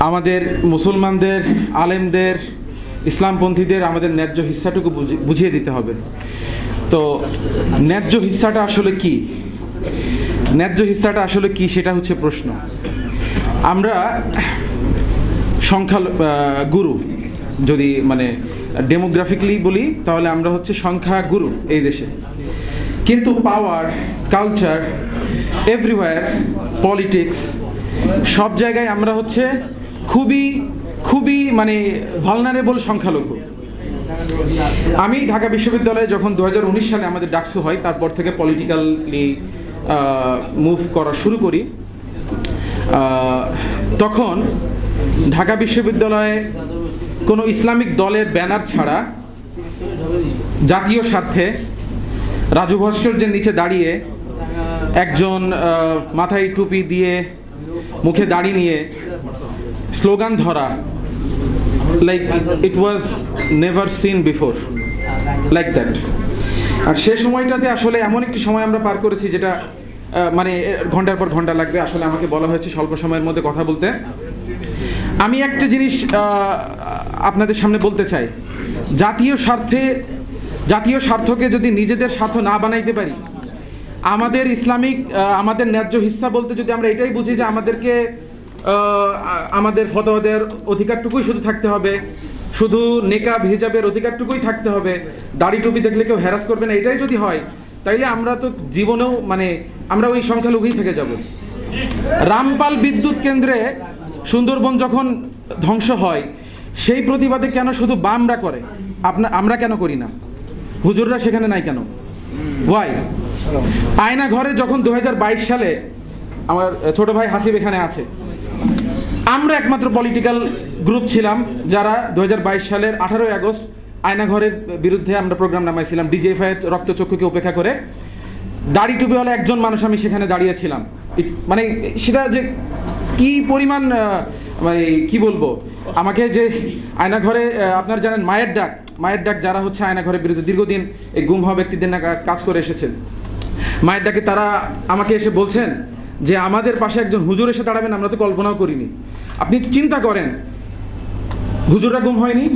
আমাদের মুসলমানদের, আলেমদের, ইসলামপন্থীদের আমাদের ন্যায্য হিস্সাটুকু বুঝিয়ে দিতে হবে। তো ন্যায্য হিস্সাটা আসলে কি? ন্যায্য হিস্সাটা আসলে কি সেটা হচ্ছে প্রশ্ন। আমরা সংখ্যা গুরু, যদি মানে ডেমোগ্রাফিকলি বলি, তাহলে আমরা হচ্ছে সংখ্যা গুরু এই দেশে। কিন্তু পাওয়ার কালচার এভরিওয়্যার পলিটিক্স সব জায়গায় আমরা হচ্ছে খুবই খুবই মানে ভালনারেবল সংখ্যালঘু। আমি ঢাকা বিশ্ববিদ্যালয়ে যখন দু হাজার উনিশ সালে আমাদের ডাকসু হয়, তারপর থেকে পলিটিক্যালি মুভ করা শুরু করি। তখন ঢাকা বিশ্ববিদ্যালয়ে কোনো ইসলামিক দলের ব্যানার ছাড়া জাতীয় স্বার্থে রাজু ভাস্কর্যের নিচে দাঁড়িয়ে একজন মাথায় টুপি দিয়ে মুখে দাড়ি নিয়ে স্লোগান ধরা like it was never seen before like that আর সে সময়টাতে আসলে এমন একটি সময় আমরা পার করেছি যেটা মানে ঘণ্টার পর ঘণ্টা লাগবে, আসলে আমাকে বলা হয়েছে স্বল্প সময়ের মধ্যে কথা বলতে। আমি একটা জিনিস আপনাদের সামনে বলতে চাই। জাতীয় স্বার্থে, জাতীয় স্বার্থকে যদি নিজেদের স্বার্থ না বানাইতে পারি, আমাদের ইসলামিক আমাদের ন্যায্য হিস্সা বলতে যদি আমরা এটাই বুঝি যে আমাদেরকে আমাদের ফতোয়াদের অধিকারটুকুই শুধু থাকতে হবে। শুধু নেকাব, হিজাবের অধিকারটুকুই থাকতে হবে। দাড়ি টুপি দেখলে কেউ হ্যারাস করবে না, এটাই যদি হয়, তাইলে আমরা তো জীবনেও মানে আমরা ওই সংখ্যালঘুই থেকে যাব। রামপাল বিদ্যুৎ কেন্দ্রে সুন্দরবন যখন ধ্বংস হয়, সেই প্রতিবাদে কেন শুধু বামরা করে? আপনা আমরা কেন করি না? হুজুররা সেখানে নাই কেন? ওয়াই আয়না ঘরে যখন দু হাজার বাইশ সালে আমার ছোট ভাই হাসিব এখানে আছে আমরা একমাত্র পলিটিক্যাল গ্রুপ ছিলাম যারা দু হাজার বাইশ সালের আঠারোই আগস্ট আয়নাঘরের বিরুদ্ধে আমরা প্রোগ্রাম নামাইছিলাম। ডিজিএফআই এর রক্তচক্ষুকে উপেক্ষা করে। দাড়ি টুপিওয়ালা একজন মানুষ, আমি সেখানে দাঁড়িয়েছিলাম। মানে সেটা যে কি পরিমাণ মানে কি বলব? আমাকে যে আয়নাঘরে আপনার জানেন মায়ের ডাক। মায়ের ডাক যারা হচ্ছে আয়নাঘরের বিরুদ্ধে দীর্ঘদিন এই গুম হওয়া ব্যক্তিদের না কাজ করে এসেছেন মায়ের ডাকে তারা আমাকে এসে বলছেন যে আমাদের পাশে একজন হুজুর এসে দাঁড়াবেন, আমরা তো কল্পনাও করিনি। আপনি একটু চিন্তা করেন। হুজুররা গুম হয়নি?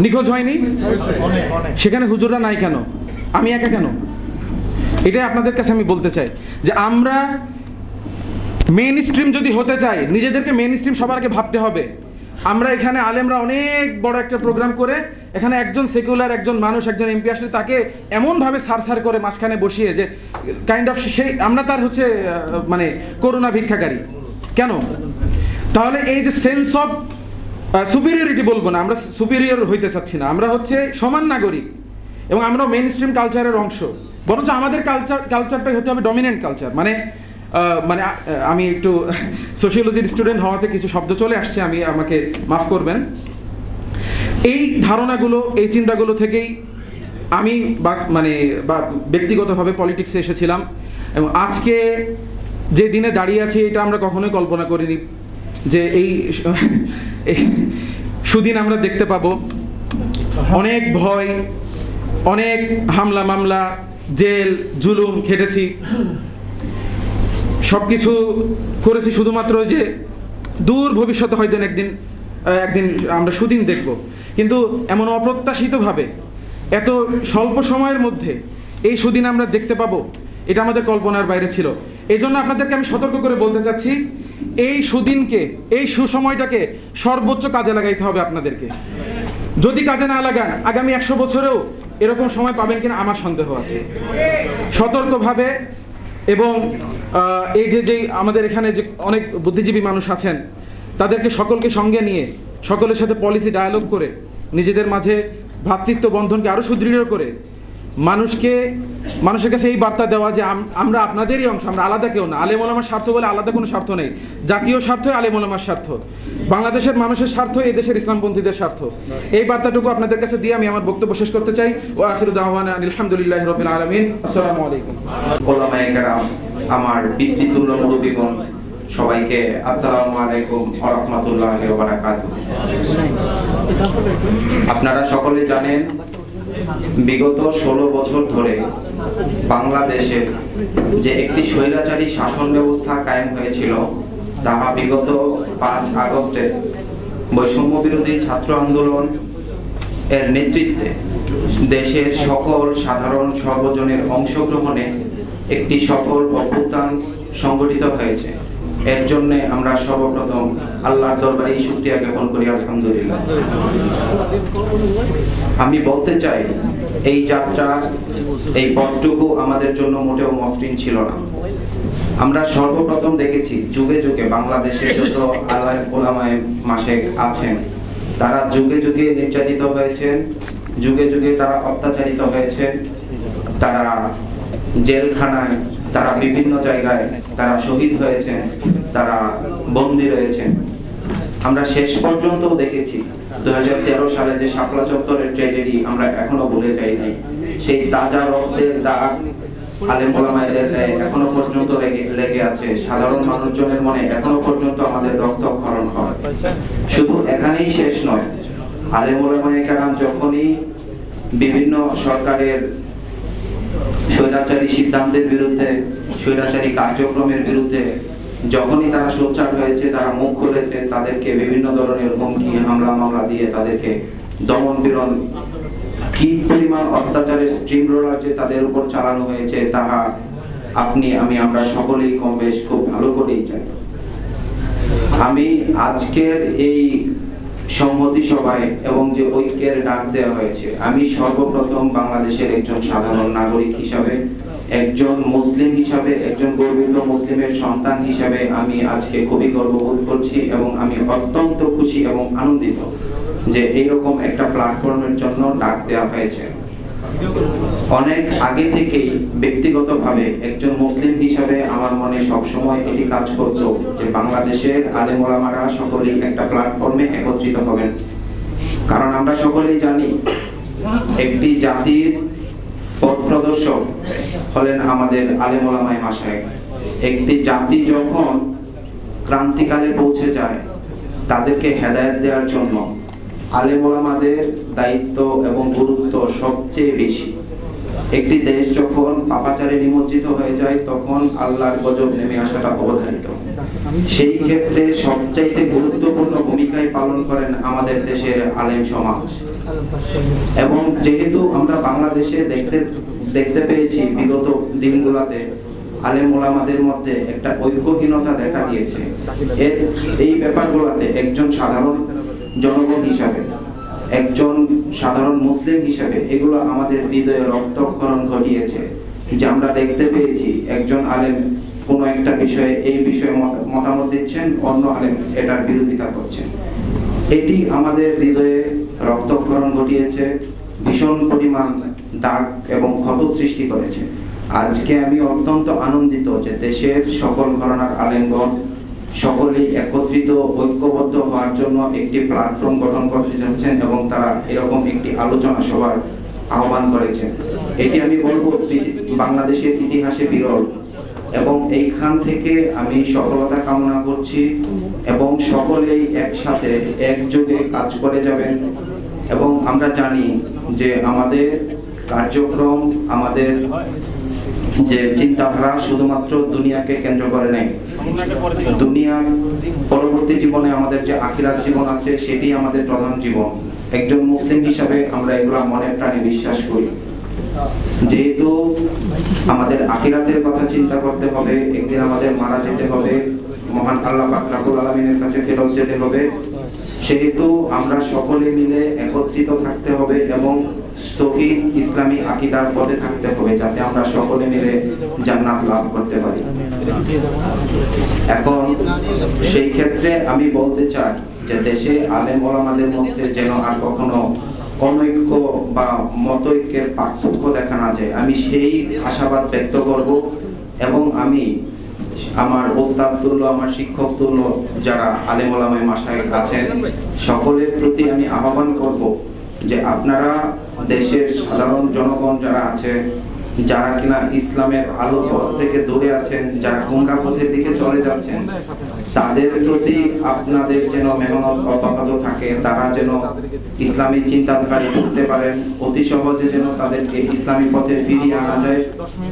নিখোঁজ হয়নি? সেখানে হুজুররা নাই কেন? আমি একা কেন? এটাই আপনাদের কাছে আমি বলতে চাই যে আমরা মেইন স্ট্রিম যদি হতে চাই, নিজেদেরকে মেইন স্ট্রিম সবার আগে ভাবতে হবে। আমরা এখানে আলেমরা অনেক বড় একটা প্রোগ্রাম করে, এখানে একজন সেকুলার একজন মানুষ, একজন এমপি আসলে তাকে এমনভাবে সার সার করে মাঝখানে বসিয়ে যে কাইন্ড অফ সেই আমরা তার হচ্ছে মানে করোনা ভিক্ষাকারী। কেন? তাহলে এই যে সেন্স অফ সুপিরিয়রিটি বলব না, আমরা সুপিরিয়র হইতে চাচ্ছি না। আমরা হচ্ছে সমান নাগরিক এবং আমরা মেইন স্ট্রিম কালচারের অংশ। বরঞ্চ আমাদের কালচার কালচারটাই হতে হবে ডমিনেন্ট কালচার মানে মানে আমি একটু সোশিওলজির স্টুডেন্ট হওয়াতে কিছু শব্দ চলে আসছে, আমি আমাকে মাফ করবেন। এই ধারণাগুলো, এই চিন্তাগুলো থেকেই আমি মানে বা, ব্যক্তিগতভাবে পলিটিক্সে এসেছিলাম এবং আজকে যে দিনে দাঁড়িয়ে আছি, এটা আমরা কখনোই কল্পনা করিনি যে এই সুদিন আমরা দেখতে পাবো। অনেক ভয়, অনেক হামলা মামলা জেল, জুলুম খেটেছি। সব কিছু করেছি শুধুমাত্র যে দূর ভবিষ্যতে হয়তো একদিন একদিন আমরা সুদিন দেখব। কিন্তু এমন অপ্রত্যাশিতভাবে এত স্বল্প সময়ের মধ্যে এই সুদিন আমরা দেখতে পাবো, এটা আমাদের কল্পনার বাইরে ছিল। এই জন্য আপনাদেরকে আমি সতর্ক করে বলতে চাচ্ছি, এই সুদিনকে, এই সুসময়টাকে সর্বোচ্চ কাজে লাগাইতে হবে আপনাদেরকে। যদি কাজে না লাগান, আগামী একশো বছরেও এরকম সময় পাবেন কিনা আমার সন্দেহ আছে। সতর্কভাবে এবং এই যে যে আমাদের এখানে যে অনেক বুদ্ধিজীবী মানুষ আছেন, তাদেরকে সকলকে সঙ্গে নিয়ে, সকলের সাথে পলিসি ডায়ালগ করে, নিজেদের মাঝে ভ্রাতৃত্ব বন্ধনকে আরও সুদৃঢ় করে মানুষকে, মানুষের কাছে এই বার্তা দেওয়া যে আমরা আপনাদেরই অংশ, আমরা আলাদা কেউ না। আলেম ওলামার স্বার্থ বলে আলাদা কোনো স্বার্থ নেই। জাতীয় স্বার্থ আলেম ওলামার স্বার্থ। বাংলাদেশের মানুষের স্বার্থ এই দেশের ইসলামপন্থীদের স্বার্থ। এই বার্তাটুকু আপনাদের কাছে দিয়ে আমি আমার বক্তব্য শেষ করতে চাই। ও আখিরুদ আহ্বান আলহামদুলিল্লাহ রবিল আলমিন। আসসালামু আলাইকুম। আমার সবাইকে আসসালামু আলাইকুম রাহমাতুল্লাহি আপনারা সকলে জানেন বিগত ষোলো বছর ধরে বাংলাদেশে যে একটি স্বৈরাচারী শাসন ব্যবস্থা কায়েম হয়েছিল, তাহা বিগত পাঁচ আগস্টে বৈষম্য বিরোধী ছাত্র আন্দোলন এর নেতৃত্বে দেশের সকল সাধারণ সর্বজনের অংশগ্রহণে একটি সফল অভ্যুত্থান সংগঠিত হয়েছে। এর জন্য আমরা সর্বপ্রথম আল্লাহর দরবারে শুক্রিয়া জ্ঞাপন করি, আলহামদুলিল্লাহ। আমি বলতে চাই, এই যাত্রা, এই পথটুকু আমাদের জন্য মোটেও মসৃণ ছিল না। আমরা সর্বপ্রথম দেখেছি, যুগে যুগে বাংলাদেশে যত আল্লাহ ওলামায় মাসে আছেন, তারা যুগে যুগে নির্যাতিত হয়েছেন, যুগে যুগে তারা অত্যাচারিত হয়েছেন তারা জেলখানায়, তারা বিভিন্ন জায়গায় তারা শহীদ হয়েছেন, তারা বন্দী রয়েছেন। আমরা শেষ পর্যন্ত দেখেছি দু সালে যে শাপলা চত্বরের ট্রেজেডি আমরা এখনও ভুলে যাই নাই সেই তাজা রক্তের দাগ আলেম এখনও পর্যন্ত লেগে আছে। সাধারণ মানুষজনের মনে এখনও পর্যন্ত আমাদের রক্তক্ষরণ হয়। শুধু এখানেই শেষ নয়, আলেম ওলামায়ে কেরাম যখনই বিভিন্ন সরকারের স্বৈরাচারী সিদ্ধান্তের বিরুদ্ধে, স্বৈরাচারী কার্যক্রমের বিরুদ্ধে যখনই তারা সোচ্চার হয়েছে, তারা মুখ খুলেছে, তাদেরকে বিভিন্ন ধরনের হুমকি, হামলা, মামলা দিয়ে তাদেরকে দমন পীড়ন কি পরিমাণ অত্যাচারের স্ট্রিম রোলার যে তাদের উপর চালানো হয়েছে, তাহা আপনি, আমি, আমরা সকলেই কম বেশ খুব ভালো করেই জানি। আমি আজকের এই সংহতি সভায় এবং যে ঐক্যের ডাক দেওয়া হয়েছে, আমি সর্বপ্রথম বাংলাদেশের একজন সাধারণ নাগরিক হিসাবে, একজন মুসলিম হিসাবে, একজন গর্বিত মুসলিমের সন্তান হিসাবে আমি আজকে খুবই গর্ববোধ করছি এবং আমি অত্যন্ত খুশি এবং আনন্দিত যে এইরকম একটা প্ল্যাটফর্মের জন্য ডাক দেওয়া হয়েছে। অনেক আগে থেকেই ব্যক্তিগতভাবে একজন মুসলিম হিসাবে আমার মনে সবসময় এটি কাজ করত যে বাংলাদেশের আলেম ওলামারা সকলেই একটা প্ল্যাটফর্মে একত্রিত হবেন। কারণ আমরা সকলেই জানি একটি জাতির পথ প্রদর্শক হলেন আমাদের আলেম ওলামায় মাসায় একটি জাতি যখন ক্রান্তিকালে পৌঁছে যায়, তাদেরকে হেদায়েত দেওয়ার জন্য আলেম ওলামাদের দায়িত্ব এবং গুরুত্ব সবচেয়ে বেশি। একটি দেশ যখন পাপাচারে নিমজ্জিত হয়ে যায়, তখন আল্লাহর গজব নেমে আসাটা অবধারিত। সেই ক্ষেত্রে সবচাইতে গুরুত্বপূর্ণ ভূমিকাই পালন করেন আমাদের দেশের আলেম সমাজ। এবং যেহেতু আমরা বাংলাদেশে দেখতে দেখতে পেয়েছি বিগত দিনগুলোতে আলেম ওলামাদের মধ্যে একটা ঐক্যহীনতা দেখা দিয়েছে। এর এই ব্যাপারগুলোতে একজন সাধারণ জনগণ হিসাবে, একজন সাধারণ মুসলিম হিসাবে এগুলো আমাদের হৃদয়ে রক্তক্ষরণ ঘটিয়েছে যে আমরা দেখতে পেয়েছি একজন আলেম কোনো একটা বিষয়ে, এই বিষয়ে মতামত দিচ্ছেন, অন্য আলেম এটার বিরোধিতা করছেন। এটি আমাদের হৃদয়ে রক্তক্ষরণ ঘটিয়েছে, ভীষণ পরিমাণ দাগ এবং ক্ষত সৃষ্টি করেছে। আজকে আমি অত্যন্ত আনন্দিত যে দেশের সকল ঘরানার আলেমগণ সকলেই একত্রিত, ঐক্যবদ্ধ হওয়ার জন্য একটি প্ল্যাটফর্ম গঠন করতে যাচ্ছেন এবং তারা এরকম একটি আলোচনা সভার আহ্বান করেছেন। এটি আমি বলব বাংলাদেশের ইতিহাসে বিরল এবং এইখান থেকে আমি সফলতা কামনা করছি এবং সকলেই একসাথে একযোগে কাজ করে যাবেন এবং আমরা জানি যে আমাদের কার্যক্রম, আমাদের যে চিন্তাধারা শুধুমাত্র দুনিয়াকে কেন্দ্র করে নেই। দুনিয়ার পরবর্তী জীবনে আমাদের যে আখিরাত জীবন আছে, সেটি আমাদের প্রধান জীবন। একজন মুসলিম হিসাবে আমরা এগুলা মনে প্রাণে বিশ্বাস করি। যেহেতু আমাদের আখিরাতের কথা চিন্তা করতে হবে, একদিন আমাদের মারা যেতে হবে, মহান আল্লাহ পাক রাব্বুল আলামিনের কাছে ফেরত যেতে হবে। সেহেতু আমরা সকলে মিলে একত্রিত থাকতে হবে এবং সহি ইসলামী আকীদার পথে থাকতে হবে যাতে আমরা সকলে মিলে জান্নাত লাভ করতে পারি। এখন সেই ক্ষেত্রে আমি বলতে চাই যে দেশে আলেম ওলামাদের মধ্যে যেন আর কখনো অনৈক্য বা মতৈক্যের পার্থক্য দেখা না যায়। আমি সেই আশাবাদ ব্যক্ত করব এবং আমি আমার ওস্তাদ তুল্য, আমার শিক্ষক তুল্য যারা আলেম ওলামায় মাসায় আছেন, সকলের প্রতি আমি আহ্বান করব যে আপনারা দেশের সাধারণ জনগণ যারা আছে, যারা কিনা ইসলামের আলো পথ থেকে দূরে আছেন, যারা গুমরা পথের দিকে চলে যাচ্ছেন, তাদের প্রতি আপনাদের যেন মেহনত অব্যাহত থাকে, তারা যেন ইসলামী চিন্তাধারায় ঢুকতে পারেন। অতি সহজে যেন তাদেরকে ইসলামী পথে ফিরিয়ে আনা যায়।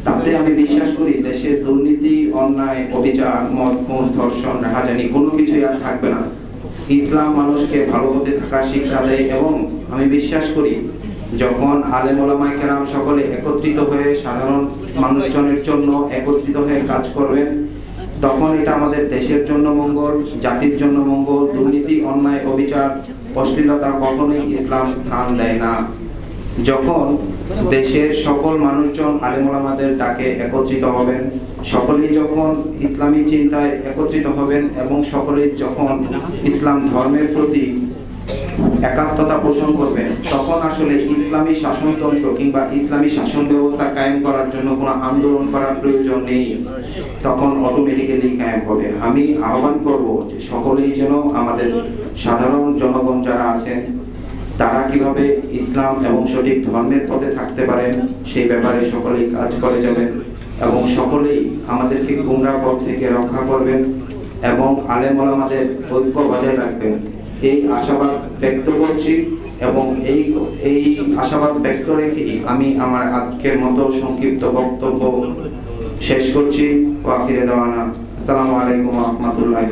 তাতে আমি বিশ্বাস করি দেশের দুর্নীতি, অন্যায়, অবিচার, মদ ধর্ষণ, রাহাজানি কোনো কিছুই আর থাকবে না। ইসলাম মানুষকে ভালো হতে থাকা শিক্ষা দেয় এবং আমি বিশ্বাস করি, যখন আলেম ওলামাই কেরাম সকলে একত্রিত হয়ে সাধারণ মানুষজনের জন্য একত্রিত হয়ে কাজ করবেন, তখন এটা আমাদের দেশের জন্য মঙ্গল, জাতির জন্য মঙ্গল, দুর্নীতি, অন্যায়, অবিচার, অশ্লীলতা কখনোই ইসলাম স্থান দেয় না। যখন দেশের সকল মানুষজন আলেমুলামাদের ডাকে একত্রিত হবেন, সকলেই যখন ইসলামী চিন্তায় একত্রিত হবেন এবং সকলেই যখন ইসলাম ধর্মের প্রতি একাত্মতা পোষণ করবেন, তখন আসলে ইসলামী শাসনতন্ত্র কিংবা ইসলামী শাসন ব্যবস্থা কায়েম করার জন্য কোনো আন্দোলন করার প্রয়োজন নেই। তখন অটোমেটিক্যালি কায়েম হবে। আমি আহ্বান করব যে সকলেই যেন আমাদের সাধারণ জনগণ যারা আছেন তারা কীভাবে ইসলাম এবং সঠিক ধর্মের পথে থাকতে পারেন, সেই ব্যাপারে সকলেই কাজ করে যাবেন এবং সকলেই আমাদেরকে গুমরা পথ থেকে রক্ষা করবেন এবং আলেম আমাদের ঐক্য বজায় রাখবেন। এই আশাবাদ ব্যক্ত করছি এবং এই এই আশাবাদ ব্যক্ত রেখে আমি আমার আজকের মতো সংক্ষিপ্ত বক্তব্য শেষ করছি। ওয়াকিরে দেওয়ানা। আসসালামু আলাইকুম রহমতুল্লাহ